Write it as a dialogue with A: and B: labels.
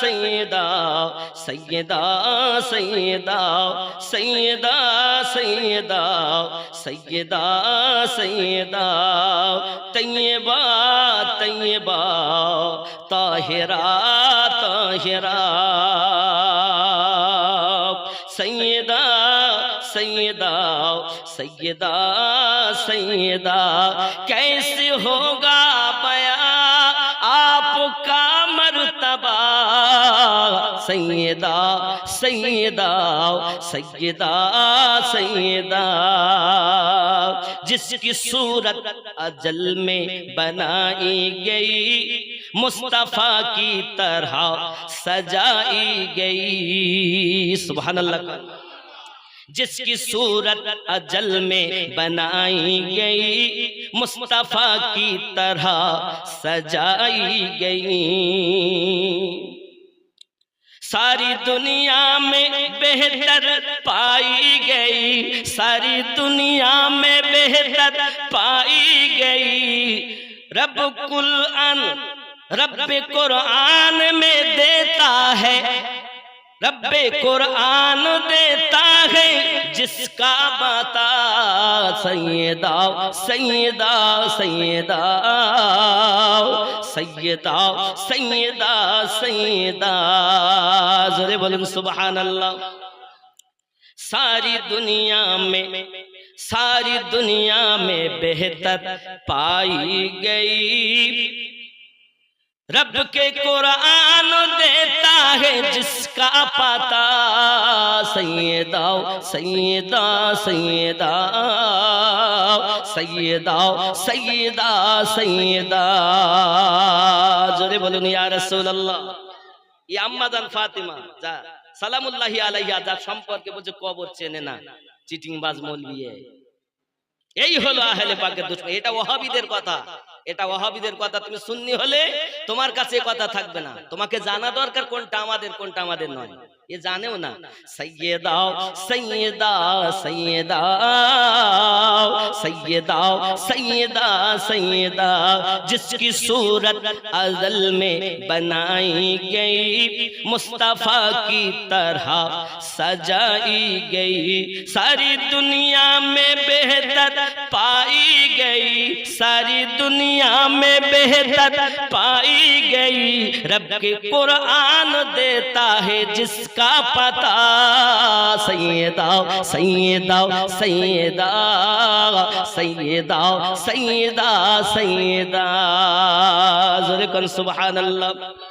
A: سیدہ سیدہ سیدہ سیدہ سیدہ سیدہ سیدہ طیبہ طیبہ طاہرہ طاہرہ سیدہ سیدہ سیدہ سیدہ کیسے ہوگا بیا آپ کا مرتبہ سیدہ سیدہ سیدہ سیدہ، جس کی صورت اجل میں بنائی گئی، مصطفیٰ کی طرح سجائی گئی۔ سبحان اللہ۔ جس کی صورت اجل میں بنائی گئی، مصطفیٰ کی طرح سجائی گئی۔ ساری دنیا میں بہتر پائی گئی۔ ساری دنیا میں بہتر پائی گئی۔ رب کل ان رب قرآن میں دیتا ہے۔ رب قرآن دیتا ہے جس کا بتا سیدہ سیدہ سیدہ سیدہ سیدہ سیدہ۔ ذرے بولیں سبحان اللہ ساری دنیا میں، ساری دنیا میں بہتر پائی گئی۔ رب کے قرآن دیتا ہے جس کا پتا রাসূলুল্লাহ। ফাতিমা, যা সালামুল্লাহি আলাইহা সম্পর্কে বলছে কবর চেনে না, চিটিংবাজ মলবিয়ে এই হলো আহলে পাকের দুঃখ এটা ওহাবিদের কথা। এটা ওহাবিদের কথা, তুমি সুন্নি হলে তোমার কাছে কথা থাকবে না। তোমাকে জানা দরকার কোনটা আমাদের কোনটা আমাদের নয়। یہ جانے ہونا۔ سیدہ سیدہ سیدہ سیدہ سیدہ سیدہ، جس کی صورت ازل میں بنائی گئی، مصطفیٰ کی طرح سجائی گئی۔ ساری دنیا میں بہتر پائی گئی۔ ساری دنیا میں بہتر پائی گئی۔ رب کے قرآن دیتا ہے جس کا پتا سیدہ سیدہ سیدہ سیدہ سیدہ سیدہ ذرکن سبحان اللہ